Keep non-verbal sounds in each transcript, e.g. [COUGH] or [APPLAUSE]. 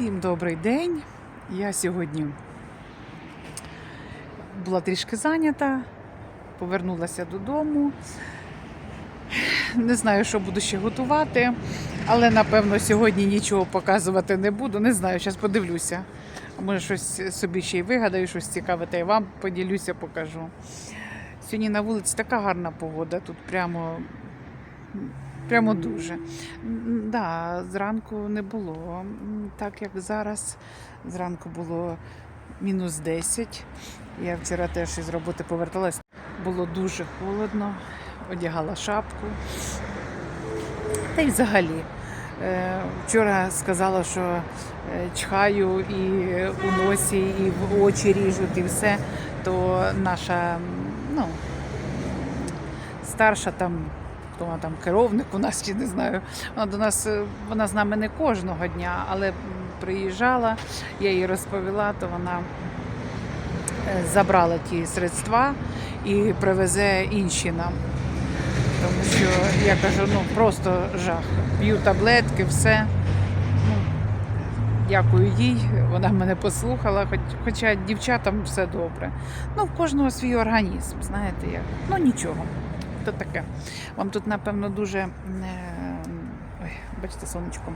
Всім добрий день. Я сьогодні була трішки зайнята, повернулася додому. Не знаю, що буду ще готувати, але напевно сьогодні нічого показувати не буду. Не знаю, зараз подивлюся. Може, щось собі ще й вигадаю, щось цікаве, та й вам поділюся, покажу. Сьогодні на вулиці така гарна погода, тут прямо, прямо дуже. Да, зранку не було. Так як зараз. Зранку було мінус 10. Я вчора теж із роботи поверталась. Було дуже холодно, одягала шапку. Та й взагалі. е, Вчора сказала, що е, чхаю і у носі, і в очі ріжуть, і все. То наша ну, старша там, хто вона там керівник у нас чи не знаю. Вона до нас, е, вона з нами не кожного дня, але приїжджала, я їй розповіла, то вона е, забрала ті средства і привезе інші нам. Тому що я кажу, ну просто жах. П'ю таблетки, все. Ну, дякую їй, вона мене послухала, хоч, хоча дівчатам все добре. Ну, в кожного свій організм, знаєте як. Ну нічого. То таке. Вам тут, напевно, дуже. е, Ой, бачите, сонечко.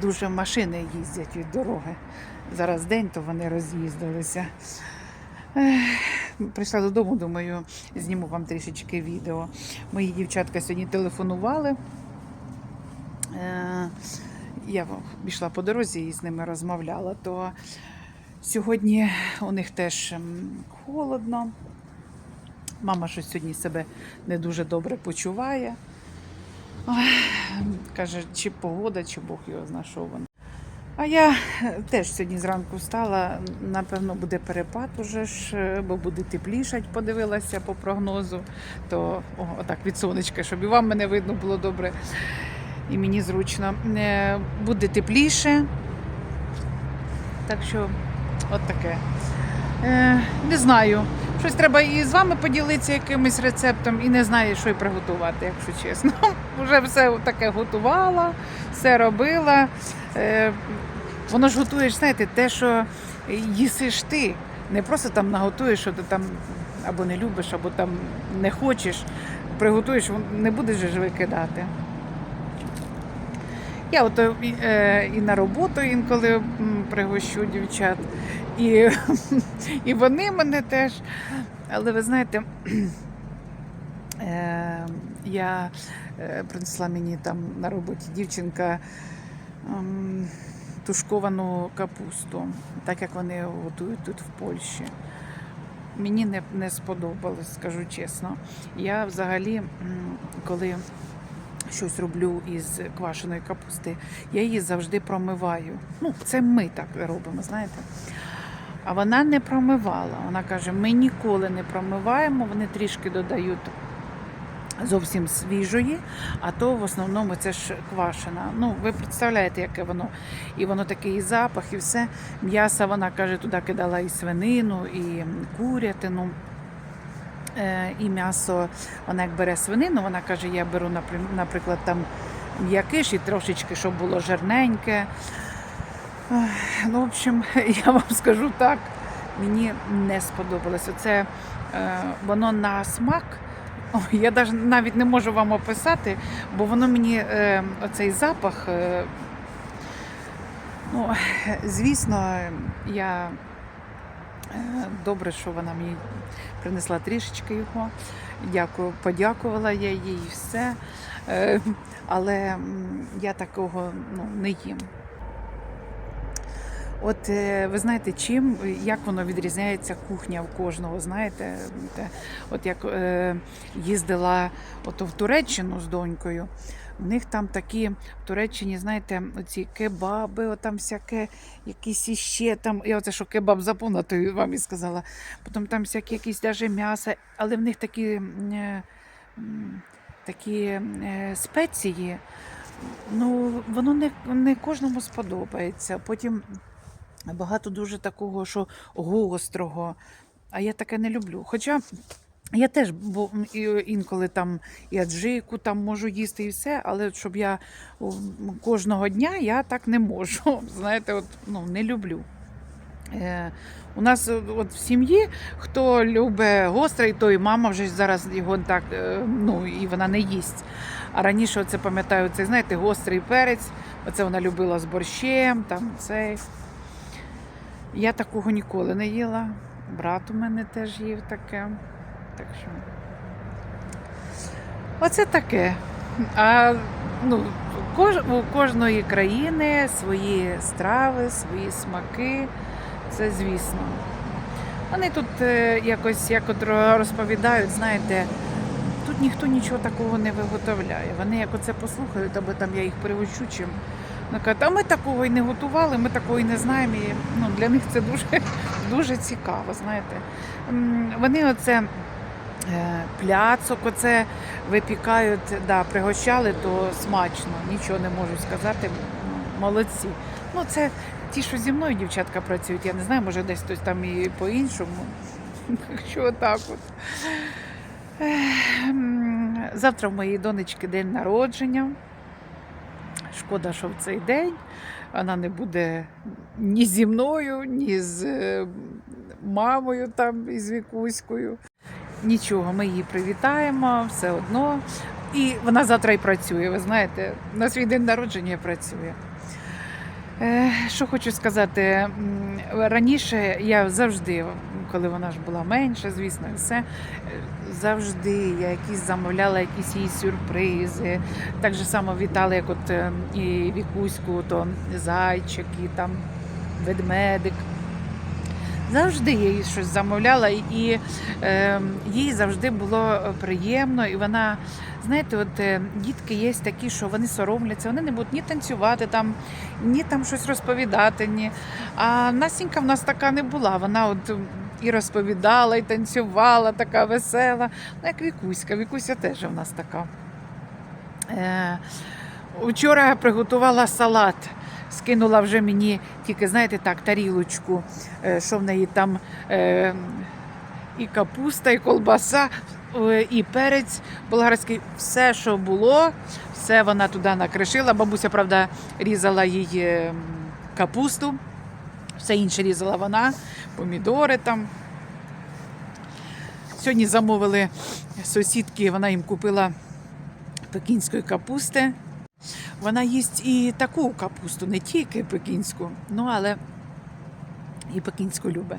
Дуже машини їздять від дороги. Зараз день, то вони роз'їздилися. Прийшла додому, думаю, зніму вам трішечки відео. Мої дівчатка сьогодні телефонували. Е, Я пішла по дорозі і з ними розмовляла. То сьогодні у них теж холодно. Мама щось сьогодні себе не дуже добре почуває. Каже, чи погода, чи Бог його знає. А я теж сьогодні зранку встала. Напевно, буде перепад уже ж, бо буде теплішать, подивилася по прогнозу. То о, отак від сонечка, щоб і вам мене видно було добре. І мені зручно. Е, Буде тепліше. Так що, от таке. Е, не знаю. Щось треба і з вами поділитися якимось рецептом, і не знаю, що й приготувати, якщо чесно. [LAUGHS] Вже все таке готувала, все робила. Е, воно ж готуєш, знаєте, те, що їсиш ти. Не просто там наготуєш, що ти там або не любиш, або там не хочеш. Приготуєш, не будеш ж викидати. Я от і, е, на роботу інколи пригощу дівчат, і, [LAUGHS] і вони мене теж. Але ви знаєте, [CLEARS THROAT] е, я е, принесла мені там на роботі дівчинка ем, тушковану капусту, так як вони готують тут в Польщі. Мені не, не сподобалось, скажу чесно. Я взагалі, коли щось роблю із квашеної капусти, я її завжди промиваю. Ну, це ми так робимо, знаєте. А вона не промивала. Вона каже: ми ніколи не промиваємо, вони трішки додають зовсім свіжої, а то в основному це ж квашена. Ну, ви представляєте, яке воно. І воно такий запах, і все. М'яса вона каже, туди кидала і свинину, і курятину. Е, І м'ясо, вона як бере свинину, вона каже, я беру, наприклад, там м'якиш і трошечки, щоб було жирненьке. Ну, в общем, [LAUGHS] я вам скажу так, мені не сподобалося. Це е, воно на смак. Я навіть не можу вам описати, бо воно мені е, оцей запах. Е, ну, звісно, я е, добре, що вона мені принесла трішечки його. Дякую, подякувала я їй все. Е, але я такого ну, не їм. От е, ви знаєте, чим, як воно відрізняється кухня в кожного, знаєте? От як е, їздила ото в Туреччину з донькою, в них там такі в Туреччині, знаєте, оці кебаби, отам всяке, якісь іще там. Я оце що кебаб запомнила, то вам і сказала. Потім там всякі якісь даже м'ясо, але в них такі, е, такі е, спеції. Ну, воно не, не кожному сподобається. Потім багато дуже такого, що гострого. А я таке не люблю. Хоча Я теж бо інколи там і аджику там можу їсти і все, але щоб я кожного дня я так не можу. [LAUGHS] Знаєте, от, ну, не люблю. Е, у нас е, от в сім'ї, хто любить гострий, то і мама вже зараз його так, е, ну і вона не їсть. А раніше оце пам'ятаю, цей, знаєте, гострий перець, оце вона любила з борщем, там цей. Я такого ніколи не їла. Брат у мене теж їв таке. Так що. Оце таке. А ну, кож, у кожної країни свої страви, свої смаки. Це звісно. Вони тут е, якось як розповідають, знаєте, тут ніхто нічого такого не виготовляє. Вони як оце послухають, або там я їх перевчу чим. Вони кажуть, а ми такого і не готували, ми такого і не знаємо. І, ну, для них це дуже, [LAUGHS] дуже цікаво, знаєте. Вони оце е, пляцок, оце випікають, да, пригощали, то смачно, нічого не можу сказати. Молодці. Ну, це ті, що зі мною дівчатка працюють, я не знаю, може десь хтось там і по-іншому. [LAUGHS] Так отак от. Завтра в моєї донечки день народження. Шкода, що в цей день вона не буде ні зі мною, ні з е, мамою там із Вікуською. Нічого, ми її привітаємо все одно. І вона завтра і працює, ви знаєте, на свій день народження працює. Е, Що хочу сказати, раніше я завжди, коли вона ж була менша, звісно, все, е, завжди я якісь замовляла якісь її сюрпризи. Так же само вітали, як от е, і Вікуську, то зайчик, і там ведмедик. Завжди я їй щось замовляла, і е, їй завжди було приємно. І вона, знаєте, от е, дітки є такі, що вони соромляться, вони не будуть ні танцювати там, ні там щось розповідати. Ні. А Насінька в нас така не була. Вона от і розповідала, і танцювала, така весела. Ну, як Вікуська. Вікуся теж у нас така. Е, Вчора я приготувала салат. Скинула вже мені тільки, знаєте, так, тарілочку, е, що в неї там е, і капуста, і колбаса, і перець болгарський. Все, що було, все вона туди накришила. Бабуся, правда, різала їй е, капусту, все інше різала вона, помідори там. Сьогодні замовили сусідки, вона їм купила пекінської капусти. Вона їсть і таку капусту, не тільки пекінську, ну але і пекінську любить.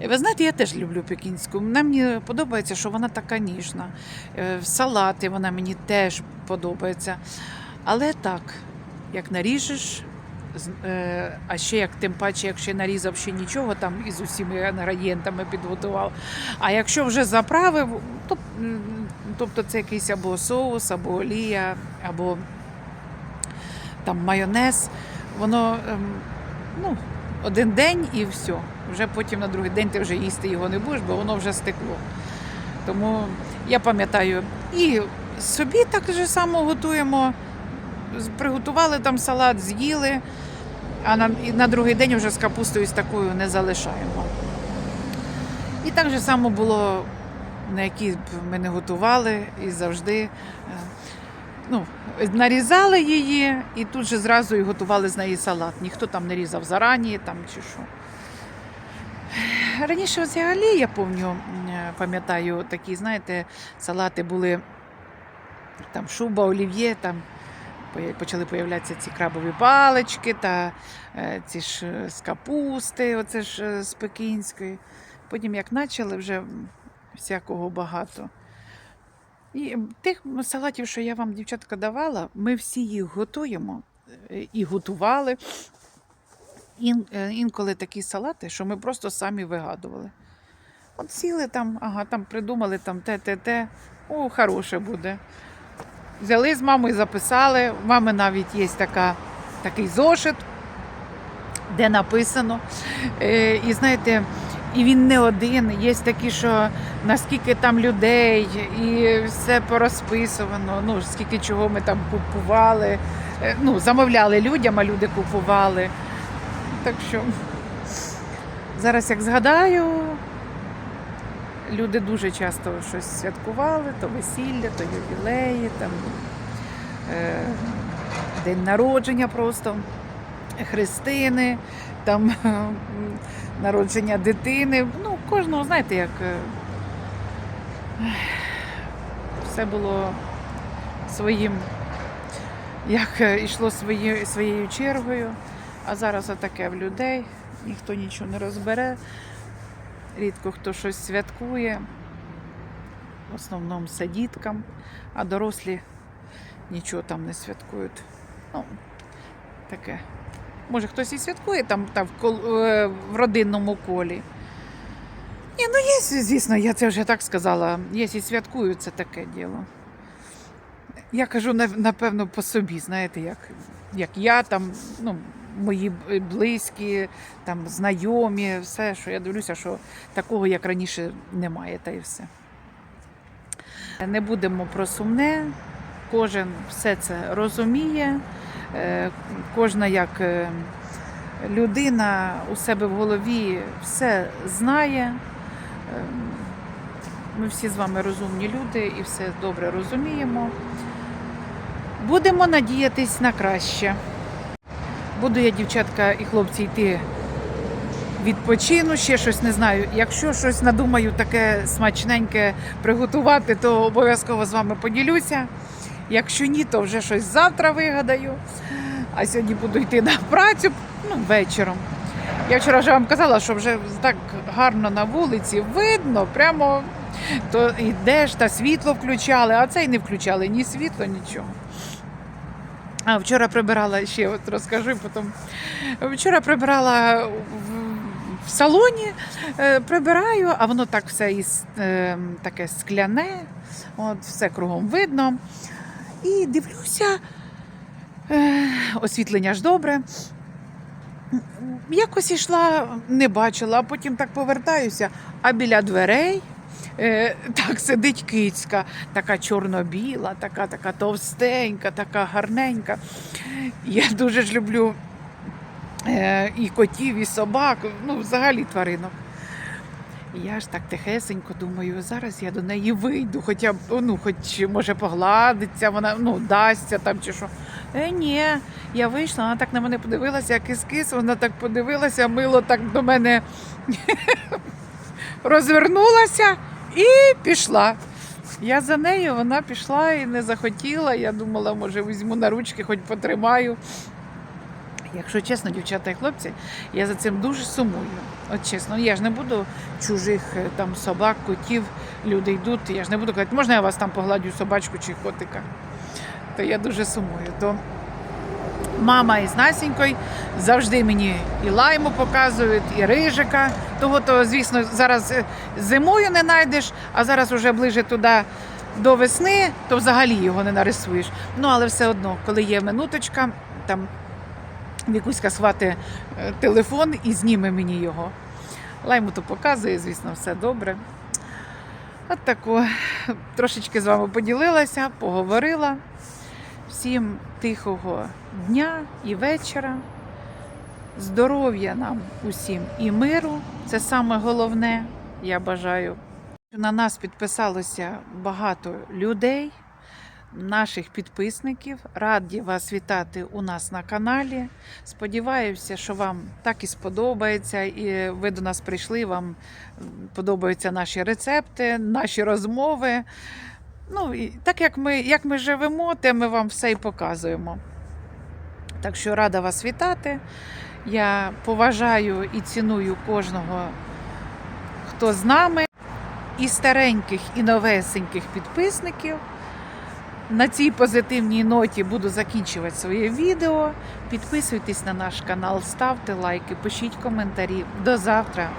І Ви знаєте, я теж люблю пекінську. Вона мені подобається, що вона така ніжна. Е, салати вона мені теж подобається. Але так, як наріжеш, е, а ще як тим паче, якщо нарізав ще нічого там із усіма інгредієнтами підготував. А якщо вже заправив, то, тобто це якийсь або соус, або олія, або там майонез, воно ем, ну, один день і все. Вже потім на другий день ти вже їсти його не будеш, бо воно вже стекло. Тому я пам'ятаю, і собі так же само готуємо. Приготували там салат, з'їли, а на, і на другий день вже з капустою з такою не залишаємо. І так же само було, на які ми не готували, і завжди. е, ну, нарізали її і тут же зразу і готували з неї салат. Ніхто там не різав зарані там, чи що. Раніше взагалі, я помню, е, пам'ятаю, такі, знаєте, салати були там шуба, олів'є, там почали появлятися ці крабові палички та е, ці ж е, з капусти, оце ж з пекінської. Потім як почали вже всякого багато. І тих салатів, що я вам, дівчатка, давала, ми всі їх готуємо і готували. Ін, е, інколи такі салати, що ми просто самі вигадували. От сіли там, ага, там придумали там те, те, те. О, хороше буде. Взяли з мамою, записали. У мами навіть є така, такий зошит, де написано. Е, і знаєте, і він не один. Є такі, що наскільки там людей, і все порозписувано. Ну, скільки чого ми там купували. Е, Ну, замовляли людям, а люди купували. Так що зараз як згадаю, люди дуже часто щось святкували, то весілля, то ювілеї, там, е, день народження просто, хрестини, там м, народження дитини. Ну, кожного, знаєте, як е, все було своїм, як е, йшло свої, своєю чергою. А зараз отаке в людей, ніхто нічого не розбере, рідко хто щось святкує, в основному все діткам, а дорослі нічого там не святкують. Ну, таке. Може, хтось і святкує там, там в, кол- е, в родинному колі. Ні, ну є, звісно, я це вже так сказала. Є і святкують, це таке діло. Я кажу, напевно, по собі, знаєте, як, як я там, ну, мої близькі, там, знайомі, все, що я дивлюся, що такого, як раніше, немає, та і все. Не будемо про сумне, кожен все це розуміє, е, кожна як е, людина у себе в голові все знає. Е, Ми всі з вами розумні люди і все добре розуміємо. Будемо надіятись на краще. Буду я, дівчатка і хлопці, йти відпочину, ще щось не знаю. Якщо щось надумаю таке смачненьке приготувати, то обов'язково з вами поділюся. Якщо ні, то вже щось завтра вигадаю. А сьогодні буду йти на працю ну, вечором. Я вчора вже вам казала, що вже так гарно на вулиці видно, прямо то йдеш та світло включали, а це й не включали ні світло, нічого. А вчора прибирала ще, от розкажу потім. Вчора прибирала в, в салоні, е, прибираю, а воно так все із, е, таке скляне, от, все кругом видно. І дивлюся, е, освітлення ж добре. Якось йшла, не бачила, а потім так повертаюся, а біля дверей. Е, так сидить кицька, така чорно-біла, така, така товстенька, така гарненька. Я дуже ж люблю е, і котів, і собак, ну, взагалі тваринок. Я ж так тихесенько думаю, зараз я до неї вийду, хоча б, ну, хоч може погладиться, вона ну, дасться там чи що. Е, ні, я вийшла, вона так на мене подивилася, як кис-кис, вона так подивилася, мило так до мене [LAUGHS] розвернулася і пішла. Я за нею, вона пішла і не захотіла. Я думала, може, візьму на ручки, хоч потримаю. Якщо чесно, дівчата і хлопці, я за цим дуже сумую. От чесно, я ж не буду чужих е, там собак, котів, люди йдуть. Я ж не буду казати, можна я вас там погладю собачку чи котика. То я дуже сумую. То мама із Насінькою завжди мені і лайму показують, і рижика. Того, то, звісно, зараз е, зимою не знайдеш, а зараз уже ближе туди до весни, то взагалі його не нарисуєш. Ну, але все одно, коли є минуточка, там Вікуська схвати е, телефон і зніме мені його. Лайму то показує, звісно, все добре. От тако трошечки з вами поділилася, поговорила. Всім тихого дня і вечора. Здоров'я нам усім і миру. Це саме головне, я бажаю. На нас підписалося багато людей, наших підписників. Раді вас вітати у нас на каналі. Сподіваюся, що вам так і сподобається, і ви до нас прийшли. Вам подобаються наші рецепти, наші розмови. Ну, так як ми, як ми живемо, те ми вам все і показуємо. Так що рада вас вітати. Я поважаю і ціную кожного, хто з нами, і стареньких, і новесеньких підписників. На цій позитивній ноті буду закінчувати своє відео. Підписуйтесь на наш канал, ставте лайки, пишіть коментарі. До завтра!